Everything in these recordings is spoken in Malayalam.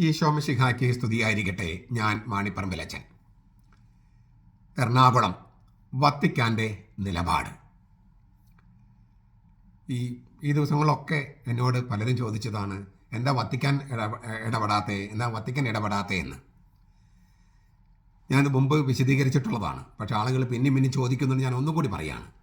ഈ ശോമശിഖായ്ക്ക് സ്തുതിയായിരിക്കട്ടെ ഞാൻ മാണിപ്പറമ്പിലച്ചൻ. എറണാകുളം വത്തിക്കാന്റെ നിലപാട്. ഈ ഈ ദിവസങ്ങളൊക്കെ എന്നോട് പലരും ചോദിച്ചതാണ് എന്താ വത്തിക്കാൻ ഇടപെടാത്തേ? എന്താ വത്തിക്കാൻ ഇടപെടാത്തേ എന്ന്? ഞാനത് മുമ്പ് വിശദീകരിച്ചിട്ടുള്ളതാണ്. പക്ഷേ ആളുകൾ പിന്നെയും പിന്നെയും ചോദിക്കുന്നുണ്ട്. ഞാൻ ഒന്നുകൂടി പറയാണ്.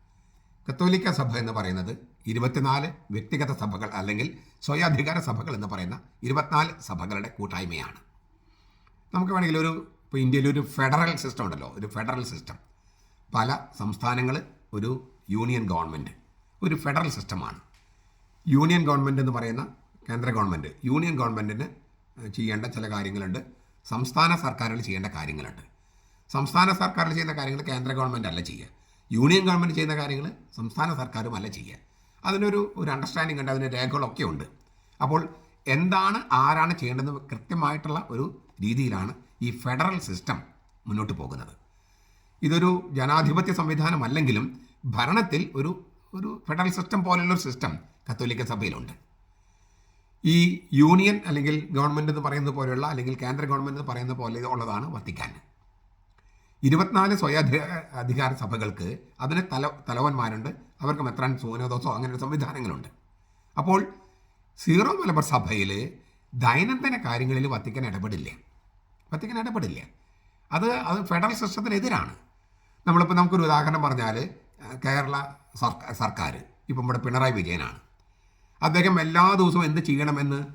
കത്തോലിക്ക സഭ എന്ന് പറയുന്നത് ഇരുപത്തിനാല് വ്യക്തിഗത സഭകൾ അല്ലെങ്കിൽ സ്വയാധികാര സഭകൾ എന്ന് പറയുന്ന ഇരുപത്തിനാല് സഭകളുടെ കൂട്ടായ്മയാണ്. നമുക്ക് വേണമെങ്കിൽ ഒരു ഇപ്പോൾ ഇന്ത്യയിൽ ഒരു ഫെഡറൽ സിസ്റ്റം ഉണ്ടല്ലോ ഒരു ഫെഡറൽ സിസ്റ്റം പല സംസ്ഥാനങ്ങൾ ഒരു യൂണിയൻ ഗവൺമെന്റ് ഒരു ഫെഡറൽ സിസ്റ്റമാണ് യൂണിയൻ ഗവൺമെന്റ് എന്ന് പറയുന്ന കേന്ദ്ര ഗവൺമെന്റ് യൂണിയൻ ഗവൺമെന്റിന് ചെയ്യേണ്ട ചില കാര്യങ്ങളുണ്ട്. സംസ്ഥാന സർക്കാരുകൾ ചെയ്യേണ്ട കാര്യങ്ങളുണ്ട്. സംസ്ഥാന സർക്കാരുകൾ ചെയ്യുന്ന കാര്യങ്ങൾ കേന്ദ്ര ഗവൺമെന്റ് അല്ല ചെയ്യുക. യൂണിയൻ ഗവൺമെന്റ് ചെയ്യുന്ന കാര്യങ്ങൾ സംസ്ഥാന സർക്കാരും അല്ല ചെയ്യുക. അതിനൊരു ഒരു അണ്ടർസ്റ്റാൻഡിംഗ് ഉണ്ട് അതിന്റെ രേഖകളൊക്കെ ഉണ്ട്. അപ്പോൾ എന്താണ് ആരാണ് ചെയ്യേണ്ടതെന്ന് കൃത്യമായിട്ടുള്ള ഒരു രീതിയിലാണ് ഈ ഫെഡറൽ സിസ്റ്റം മുന്നോട്ട് പോകുന്നത്. ഇതൊരു ജനാധിപത്യ സംവിധാനമല്ലെങ്കിലും ഭരണത്തിൽ ഒരു ഒരു ഫെഡറൽ സിസ്റ്റം പോലെയുള്ളൊരു സിസ്റ്റം കത്തോലിക്ക സഭയിലുണ്ട്. ഈ യൂണിയൻ അല്ലെങ്കിൽ ഗവൺമെന്റ് എന്ന് പറയുന്നത് പോലെയുള്ള അല്ലെങ്കിൽ കേന്ദ്ര ഗവൺമെന്റ് എന്ന് പറയുന്ന പോലെ ഉള്ളതാണ് വത്തിക്കാൻ. ഇരുപത്തിനാല് സ്വയാധി അധികാര സഭകൾക്ക് അതിന് തല തലവന്മാരുണ്ട്. അവർക്ക് മെത്രാൻ സൂനോദോസോ അങ്ങനെ സംവിധാനങ്ങളുണ്ട്. അപ്പോൾ സീറോ മലബാർ സഭയിൽ ദൈനംദിന കാര്യങ്ങളിൽ വത്തിക്കാൻ ഇടപെടില്ല. വത്തിക്കാൻ ഇടപെടില്ല. അത് അത് ഫെഡറൽ സിസ്റ്റത്തിനെതിരാണ്. നമ്മളിപ്പോൾ നമുക്കൊരു ഉദാഹരണം പറഞ്ഞാൽ കേരള സർക്കാർ ഇപ്പം ഇവിടെ പിണറായി വിജയനാണ്. അദ്ദേഹം എല്ലാ ദിവസവും എന്ത് ചെയ്യണമെന്ന്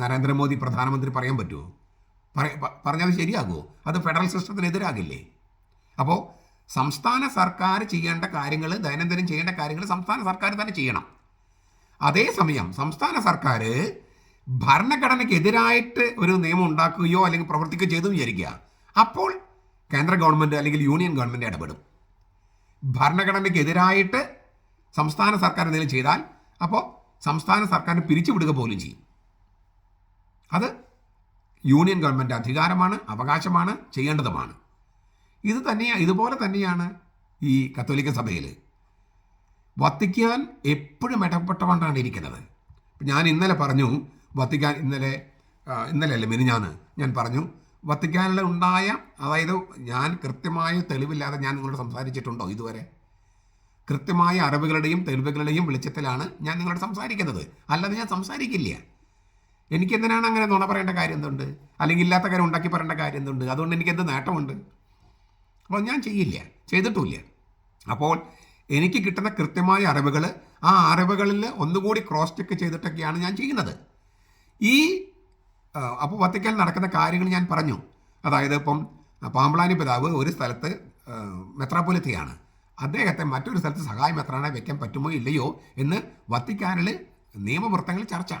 നരേന്ദ്രമോദി പ്രധാനമന്ത്രി പറയാൻ പറ്റുമോ പറ- പറഞ്ഞാൽ ശരിയാകുമോ അത് ഫെഡറൽ സിസ്റ്റത്തിനെതിരാകില്ലേ? അപ്പോൾ സംസ്ഥാന സർക്കാർ ചെയ്യേണ്ട കാര്യങ്ങൾ ദൈനംദിനം ചെയ്യേണ്ട കാര്യങ്ങൾ സംസ്ഥാന സർക്കാർ തന്നെ ചെയ്യണം. അതേസമയം സംസ്ഥാന സർക്കാർ ഭരണഘടനയ്ക്കെതിരായിട്ട് ഒരു നിയമം ഉണ്ടാക്കുകയോ അല്ലെങ്കിൽ പ്രവർത്തിക്കുകയോ ചെയ്തു വിചാരിക്കുക. അപ്പോൾ കേന്ദ്ര ഗവൺമെന്റ് അല്ലെങ്കിൽ യൂണിയൻ ഗവൺമെന്റ് ഇടപെടും. ഭരണഘടനയ്ക്കെതിരായിട്ട് സംസ്ഥാന സർക്കാർ എന്തെങ്കിലും ചെയ്താൽ അപ്പോൾ സംസ്ഥാന സർക്കാരിന് പിരിച്ചുവിടുക പോലും ചെയ്യും. അത് യൂണിയൻ ഗവൺമെന്റ് അധികാരമാണ് അവകാശമാണ് ചെയ്യേണ്ടതുമാണ്. ഇത് തന്നെയാണ് ഇതുപോലെ തന്നെയാണ് ഈ കത്തോലിക്ക സഭയിൽ വത്തിക്കാൻ എപ്പോഴും ഇടപെട്ടുകൊണ്ടാണ് ഇരിക്കുന്നത്. ഞാൻ ഇന്നലെ പറഞ്ഞു വത്തിക്കാൻ ഇന്നലെ ഇന്നലെ അല്ലേ മിനിഞ്ഞാന്ന് ഞാൻ പറഞ്ഞു വത്തിക്കാനിൽ ഉണ്ടായ അതായത് ഞാൻ കൃത്യമായ തെളിവില്ലാതെ ഞാൻ നിങ്ങളോട് സംസാരിച്ചിട്ടുണ്ടോ ഇതുവരെ? കൃത്യമായ അറിവുകളുടെയും തെളിവുകളുടെയും വെളിച്ചത്തിലാണ് ഞാൻ നിങ്ങളോട് സംസാരിക്കുന്നത്. അല്ലാതെ ഞാൻ സംസാരിക്കില്ല. എനിക്കെന്തിനാണ് അങ്ങനെ നുണ പറയേണ്ട കാര്യം എന്തുണ്ട്? അല്ലെങ്കിൽ ഇല്ലാത്ത കാര്യം ഉണ്ടാക്കി പറയേണ്ട കാര്യം എന്തുണ്ട്? അതുകൊണ്ട് എനിക്കെന്ത് നേട്ടമുണ്ട്? അപ്പോൾ ഞാൻ ചെയ്യില്ല. ചെയ്തിട്ടുമില്ല. അപ്പോൾ എനിക്ക് കിട്ടുന്ന കൃത്യമായ അറിവുകൾ ആ അറിവുകളിൽ ഒന്നുകൂടി ക്രോസ് ചെക്ക് ചെയ്തിട്ടൊക്കെയാണ് ഞാൻ ചെയ്യുന്നത്. ഈ അപ്പോൾ വത്തിക്കൽ നടക്കുന്ന കാര്യങ്ങൾ ഞാൻ പറഞ്ഞു. അതായത് ഇപ്പം പാമ്പളാനി പിതാവ് ഒരു സ്ഥലത്ത് ആ, മെത്രാപ്പൊലിത്തയാണ്. അദ്ദേഹത്തെ മറ്റൊരു സ്ഥലത്ത് സഹായ മെത്രാനെ വെക്കാൻ പറ്റുമോ ഇല്ലയോ എന്ന് വത്തിക്കാനിൽ നിയമവൃത്തങ്ങൾ ചർച്ച.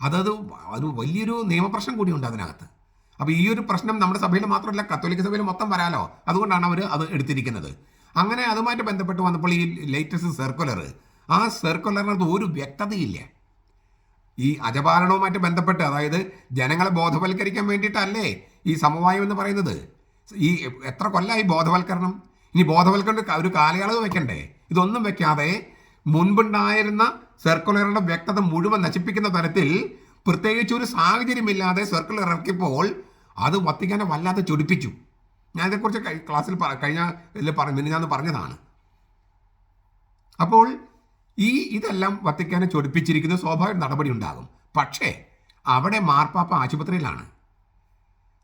അതത് ഒരു വലിയൊരു നിയമപ്രശ്നം കൂടിയുണ്ട് അതിനകത്ത്. അപ്പോൾ ഈ ഒരു പ്രശ്നം നമ്മുടെ സഭയിൽ മാത്രമല്ല കത്തോലിക്ക സഭയിൽ മൊത്തം വരാലോ? അതുകൊണ്ടാണ് അവർ അത് എടുത്തിരിക്കുന്നത്. അങ്ങനെ അതുമായിട്ട് ബന്ധപ്പെട്ട് വന്നപ്പോൾ ഈ ലേറ്റസ്റ്റ് സർക്കുലർ ആ സർക്കുലറിനകത്ത് ഒരു വ്യക്തതയില്ല. ഈ അജപാലനവുമായിട്ട് ബന്ധപ്പെട്ട് അതായത് ജനങ്ങളെ ബോധവൽക്കരിക്കാൻ വേണ്ടിയിട്ടല്ലേ ഈ സമവായം എന്ന് പറയുന്നത്? ഈ എത്ര കൊല്ലമായി ബോധവൽക്കരണം? ഇനി ബോധവൽക്കരണ ഒരു കാലയളവ് വെക്കണ്ടേ? ഇതൊന്നും വെക്കാതെ മുൻപുണ്ടായിരുന്ന സർക്കുലറിന്റെ വ്യക്തത മുഴുവൻ നശിപ്പിക്കുന്ന തരത്തിൽ പ്രത്യേകിച്ച് ഒരു സാഹചര്യമില്ലാതെ സർക്കുലർ ഇറക്കിയപ്പോൾ അത് വത്തിക്കാനെ വല്ലാതെ ചൊടിപ്പിച്ചു. ഞാൻ ഇതേക്കുറിച്ച് കഴി- ക്ലാസ്സിൽ കഴിഞ്ഞ പറഞ്ഞു ഞാൻ പറഞ്ഞതാണ്. അപ്പോൾ ഈ ഇതെല്ലാം വത്തിക്കാനെ ചൊടിപ്പിച്ചിരിക്കുന്ന സ്വാഭാവിക നടപടി ഉണ്ടാകും. പക്ഷേ അവിടെ മാർപ്പാപ്പ ആശുപത്രിയിലാണ്.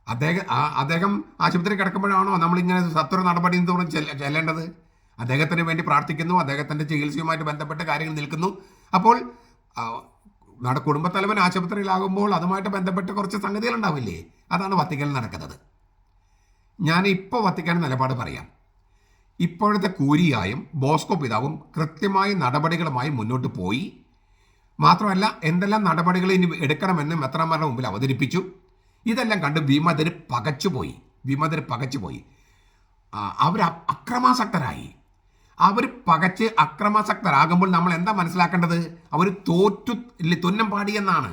അദ്ദേഹം അദ്ദേഹം ആശുപത്രി കിടക്കുമ്പോഴാണോ നമ്മളിങ്ങനെ സത്വര നടപടി തോറും ചെല്ല- ചെല്ലേണ്ടത്? അദ്ദേഹത്തിന് വേണ്ടി പ്രാർത്ഥിക്കുന്നു അദ്ദേഹത്തിന്റെ ചികിത്സയുമായിട്ട് ബന്ധപ്പെട്ട കാര്യങ്ങൾ നിൽക്കുന്നു. അപ്പോൾ നമ്മുടെ കുടുംബത്തലവൻ ആശുപത്രിയിലാകുമ്പോൾ അതുമായിട്ട് ബന്ധപ്പെട്ട് കുറച്ച് സംഗതികൾ ഉണ്ടാവില്ലേ അതാണ് വത്തിക്കനിൽ നടക്കുന്നത്. ഞാൻ ഇപ്പോൾ വത്തിക്കാൻ നിലപാട് പറയാം. ഇപ്പോഴത്തെ കൂരിയായും ബോസ്കോ പിതാവും കൃത്യമായ നടപടികളുമായി മുന്നോട്ട് പോയി. മാത്രമല്ല എന്തെല്ലാം നടപടികൾ ഇനി എടുക്കണമെന്ന് എത്രമാരുടെ മുമ്പിൽ അവതരിപ്പിച്ചു. ഇതെല്ലാം കണ്ട് വിമതര് പകച്ചുപോയി. വിമതര് പകച്ചുപോയി. അവർ അക്രമാസക്തരായി. അവർ പകച്ച് അക്രമാസക്തരാകുമ്പോൾ നമ്മൾ എന്താ മനസ്സിലാക്കേണ്ടത്? അവർ തോറ്റു ഇല്ല തുന്നം പാടിയെന്നാണ്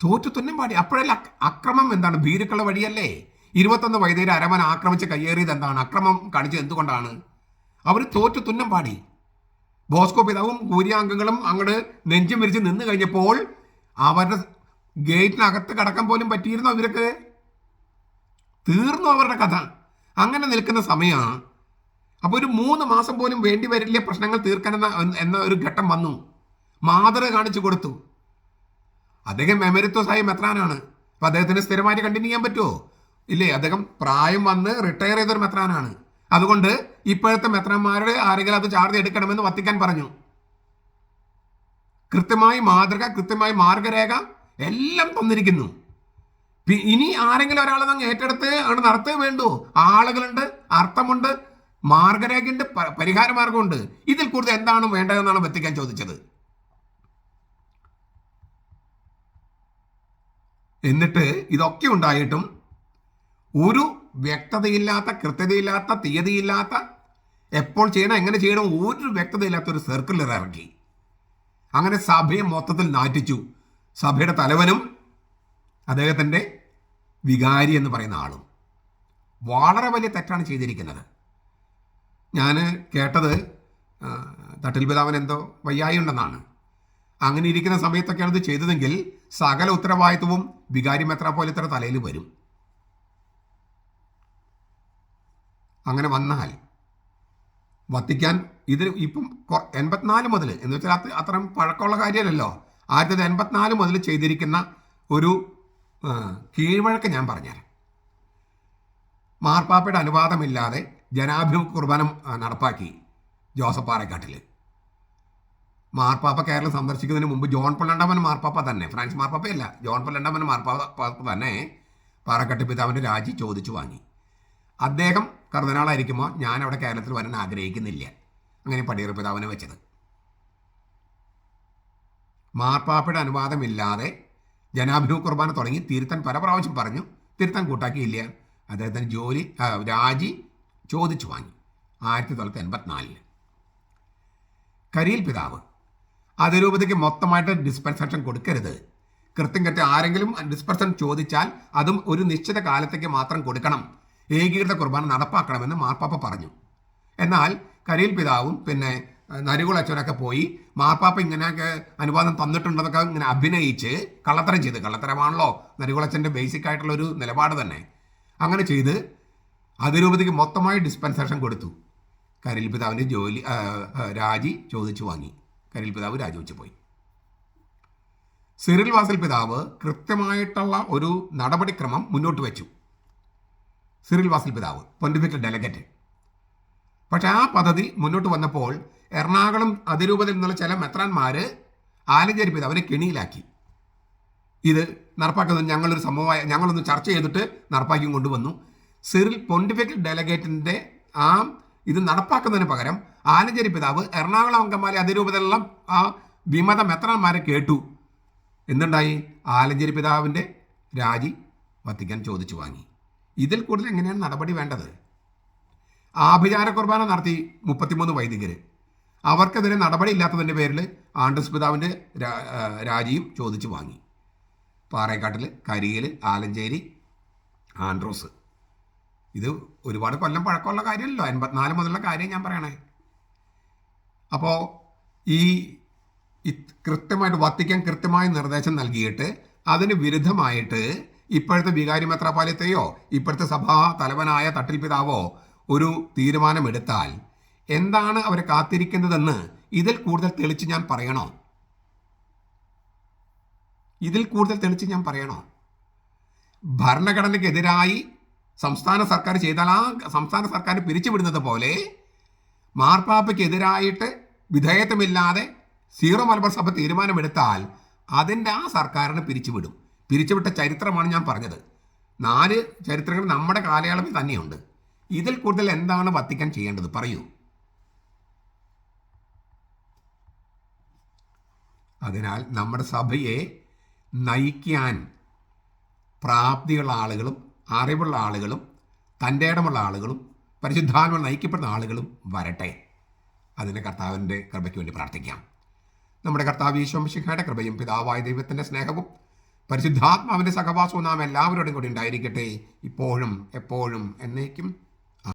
തോറ്റു തുന്നം പാടി. അപ്പോഴല്ല അക്രമം എന്താണ്? ഭീരുക്കളുടെ വഴിയല്ലേ? ഇരുപത്തൊന്ന് വൈദ്യരെ അരമന ആക്രമിച്ച് കയ്യേറിയത് എന്താണ്? അക്രമം കാണിച്ചത് എന്തുകൊണ്ടാണ്? അവർ തോറ്റു തുന്നം പാടി. ബോസ്കോ പിതാവും കൂര്യാംഗങ്ങളും അങ്ങോട്ട് നെഞ്ചും വിരിച്ച് നിന്ന് കഴിഞ്ഞപ്പോൾ അവരുടെ ഗേറ്റിനകത്ത് കടക്കാൻ പോലും പറ്റിയിരുന്നു അവർക്ക് തീർന്നു അവരുടെ കഥ? അങ്ങനെ നിൽക്കുന്ന സമയമാണ് അപ്പോൾ ഒരു മൂന്ന് മാസം പോലും വേണ്ടി വരില്ല പ്രശ്നങ്ങൾ തീർക്കാൻ എന്ന ഒരു ഘട്ടം വന്നു. മാതൃക കാണിച്ചു കൊടുത്തു. അദ്ദേഹം മെമരിത്വസായി മെത്രാനാണ്. അപ്പോൾ അദ്ദേഹത്തിന് സ്ഥിരമായിട്ട് കണ്ടിന്യൂ ചെയ്യാൻ പറ്റുമോ ഇല്ലേ അദ്ദേഹം പ്രായം വന്ന് റിട്ടയർ ചെയ്തൊരു മെത്രാനാണ്. അതുകൊണ്ട് ഇപ്പോഴത്തെ മെത്രാന്മാരുടെ ആരെങ്കിലും അത് ചാർജ് എടുക്കണമെന്ന് വത്തിക്കാൻ പറഞ്ഞു. കൃത്യമായി മാതൃക കൃത്യമായി മാർഗരേഖ എല്ലാം തന്നിരിക്കുന്നു. ഇനി ആരെങ്കിലും ഒരാളെ അങ്ങ് ഏറ്റെടുത്ത് ആണ് നടത്തേ വേണ്ടു? ആളുകളുണ്ട് അർത്ഥമുണ്ട് മാർഗരേഖയുണ്ട് പരിഹാര മാർഗമുണ്ട്. ഇതിൽ കൂടുതൽ എന്താണ് വേണ്ടതെന്നാണ് വത്തിക്കാൻ ചോദിച്ചത്. എന്നിട്ട് ഇതൊക്കെ ഉണ്ടായിട്ടും ഒരു വ്യക്തതയില്ലാത്ത കൃത്യതയില്ലാത്ത തീയതിയില്ലാത്ത എപ്പോൾ ചെയ്യണം എങ്ങനെ ചെയ്യണം ഒരു വ്യക്തതയില്ലാത്ത ഒരു സർക്കുലർ ഇറക്കി അങ്ങനെ സഭയെ മൊത്തത്തിൽ നാറ്റിച്ചു. സഭയുടെ തലവനും അദ്ദേഹത്തിന്റെ വികാരി എന്ന് പറയുന്ന ആളും. വളരെ വലിയ തെറ്റാണ് ചെയ്തിരിക്കുന്നത്. ഞാൻ കേട്ടത് തട്ടിൽ പിതാവൻ എന്തോ വയ്യായി ഉണ്ടെന്നാണ് അങ്ങനെ ഇരിക്കുന്ന സമയത്തൊക്കെയാണ് ഇത് ചെയ്തതെങ്കിൽ സകല ഉത്തരവാദിത്വവും വികാരി മെത്രാപ്പോലിത്തയുടെ തലയിൽ വരും. അങ്ങനെ വന്നാൽ വത്തിക്കാൻ ഇത് ഇപ്പം എൺപത്തിനാല് മുതൽ എന്ന് വെച്ചാൽ അത് അത്രയും പഴക്കമുള്ള കാര്യമല്ലല്ലോ. ആയിരത്തി തൊള്ളായിരത്തി എൺപത്തിനാല് മുതൽ ചെയ്തിരിക്കുന്ന ഒരു കീഴ്വഴക്ക് ഞാൻ പറഞ്ഞുതരാം. മാർപ്പാപ്പയുടെ അനുവാദമില്ലാതെ ജനാഭിമുഖ കുർബാന നടപ്പാക്കി ജോസഫ് പാറക്കാട്ടിൽ മാർപ്പാപ്പ കേരളം സന്ദർശിക്കുന്നതിന് മുമ്പ് ജോൺ പള്ളണ്ടമൻ മാർപ്പാപ്പ തന്നെ ഫ്രാൻസ് മാർപ്പാപ്പയല്ല ജോൺ പള്ളണ്ടമൻ മാർപ്പാപ്പ തന്നെ പാറക്കാട്ട് പിതാവിന്റെ രാജി ചോദിച്ചു വാങ്ങി. അദ്ദേഹം കർദിനാളായിരിക്കുമ്പോൾ ഞാൻ അവിടെ കേരളത്തിൽ വരാൻ ആഗ്രഹിക്കുന്നില്ല. അങ്ങനെ പടിയർ പിതാവിനെ വെച്ചത്. മാർപ്പാപ്പയുടെ അനുവാദമില്ലാതെ ജനാഭിമുഖ കുർബാന തുടങ്ങി തിരുത്താൻ പല പ്രാവശ്യം പറഞ്ഞു തിരുത്താൻ കൂട്ടാക്കിയില്ല. അദ്ദേഹത്തിന് ജോലി രാജി ചോദിച്ചു വാങ്ങി ആയിരത്തി തൊള്ളായിരത്തി എൺപത്തിനാലിൽ കരിയിൽ പിതാവ്. അതിരൂപതയ്ക്ക് മൊത്തമായിട്ട് ഡിസ്പെൻസേഷൻ കൊടുക്കരുത്. കൃത്യം കൃത്യം ആരെങ്കിലും ഡിസ്പെൻസൻ ചോദിച്ചാൽ അതും ഒരു നിശ്ചിത കാലത്തേക്ക് മാത്രം കൊടുക്കണം. ഏകീകൃത കുർബാന നടപ്പാക്കണമെന്ന് മാർപ്പാപ്പ പറഞ്ഞു. എന്നാൽ കരിയിൽ പിതാവും പിന്നെ നരികുൾ അച്ഛനൊക്കെ പോയി. മാർപ്പാപ്പ ഇങ്ങനെയൊക്കെ അനുവാദം തന്നിട്ടുണ്ടെന്നൊക്കെ ഇങ്ങനെ അഭിനയിച്ച് കള്ളത്തരം ചെയ്ത്. കള്ളത്തരമാണല്ലോ നരുകുളച്ചന്റെ ബേസിക് ആയിട്ടുള്ള ഒരു നിലപാട് തന്നെ. അങ്ങനെ ചെയ്ത് അതിരൂപതിക്ക് മൊത്തമായി ഡിസ്പെൻസേഷൻ കൊടുത്തു. കരിൽ പിതാവിന്റെ ജോലി രാജി ചോദിച്ചു വാങ്ങി. കരിൽ പിതാവ് രാജിവെച്ച് പോയി. സിറിൽ വാസൽ പിതാവ് കൃത്യമായിട്ടുള്ള ഒരു നടപടിക്രമം മുന്നോട്ട് വെച്ചു. സിറിൽ വാസൽ പിതാവ് പൊന്റിഫിക്കൽ ഡെലഗറ്റ് പക്ഷെ ആ പദ്ധതി മുന്നോട്ട് വന്നപ്പോൾ എറണാകുളം അതിരൂപതയിൽ നിന്നുള്ള ചില മെത്രാന്മാർ ആലഞ്ചേരി അവരെ കെണിയിലാക്കി. ഇത് നടപ്പാക്കുന്നത് ഞങ്ങളൊരു സമവായ ഞങ്ങളൊന്ന് ചർച്ച ചെയ്തിട്ട് നടപ്പാക്കി കൊണ്ടുവന്നു. സിറിൽ പൊണ്ടിഫിക്കൽ ഡെലഗേറ്റിന്റെ ആ ഇത് നടപ്പാക്കുന്നതിന് പകരം ആലഞ്ചേരി പിതാവ് എറണാകുളം അങ്കമാലി അതിരൂപതയിലുള്ള ആ വിമത മെത്രാന്മാരെ കേട്ടു. എന്തുണ്ടായി? ആലഞ്ചേരി പിതാവിന്റെ രാജി വത്തിക്കാൻ ചോദിച്ചു വാങ്ങി. ഇതിൽ കൂടുതൽ എങ്ങനെയാണ് നടപടി വേണ്ടത്? ആഭിചാര കുർബാന നടത്തി മുപ്പത്തിമൂന്ന് വൈദികർ അവർക്കെതിരെ നടപടിയില്ലാത്തതിന്റെ പേരിൽ ആണ്ടസ് പിതാവിന്റെ രാജിയും ചോദിച്ചു വാങ്ങി. പാറേക്കാട്ടിൽ കരിയിൽ ആലഞ്ചേരി ആൻഡ്രോസ്. ഇത് ഒരുപാട് കൊല്ലം പഴക്കമുള്ള കാര്യമല്ലോ എൺപത്തിനാല് മുതലുള്ള കാര്യം ഞാൻ പറയണേ. അപ്പോൾ ഈ കൃത്യമായിട്ട് വത്തിക്കാൻ കൃത്യമായ നിർദ്ദേശം നൽകിയിട്ട് അതിന് വിരുദ്ധമായിട്ട് ഇപ്പോഴത്തെ വികാരി മെത്രാപാലയത്തെയോ ഇപ്പോഴത്തെ സഭാ തലവനായ തട്ടിൽ പിതാവോ ഒരു തീരുമാനമെടുത്താൽ എന്താണ് അവർ കാത്തിരിക്കുന്നതെന്ന് ഇതിൽ കൂടുതൽ തെളിച്ച് ഞാൻ പറയണോ? ഇതിൽ കൂടുതൽ തെളിച്ച് ഞാൻ പറയണോ? ഭരണഘടനയ്ക്കെതിരായി സംസ്ഥാന സർക്കാർ ചെയ്താൽ ആ സംസ്ഥാന സർക്കാർ പിരിച്ചുവിടുന്നത് പോലെ മാർപ്പാപ്പയ്ക്കെതിരായിട്ട് വിധേയത്വമില്ലാതെ സീറോ മലബാർ സഭ തീരുമാനമെടുത്താൽ അതിന്റെ ആ സർക്കാരിനെ പിരിച്ചുവിടും. പിരിച്ചുവിട്ട ചരിത്രമാണ് ഞാൻ പറഞ്ഞത്. നാല് ചരിത്രങ്ങൾ നമ്മുടെ കാലയളവിൽ തന്നെയുണ്ട്. ഇതിൽ കൂടുതൽ എന്താണ് വത്തിക്കാൻ ചെയ്യേണ്ടത്? പറയൂ. അതിനാൽ നമ്മുടെ സഭയെ നയിക്കാൻ പ്രാപ്തിയുള്ള ആളുകളും അറിവുള്ള ആളുകളും തന്റെ ഇടമുള്ള ആളുകളും പരിശുദ്ധാത്മ നയിക്കപ്പെടുന്ന ആളുകളും വരട്ടെ. അതിന് കർത്താവിന്റെ കൃപയ്ക്ക് വേണ്ടി പ്രാർത്ഥിക്കാം. നമ്മുടെ കർത്താവ് ഈശോമിശിഖയുടെ കൃപയും പിതാവായ ദൈവത്തിന്റെ സ്നേഹവും പരിശുദ്ധാത്മാവിന്റെ സഹവാസവും നാം എല്ലാവരോടും കൂടി ഉണ്ടായിരിക്കട്ടെ. ഇപ്പോഴും എപ്പോഴും എന്നേക്കും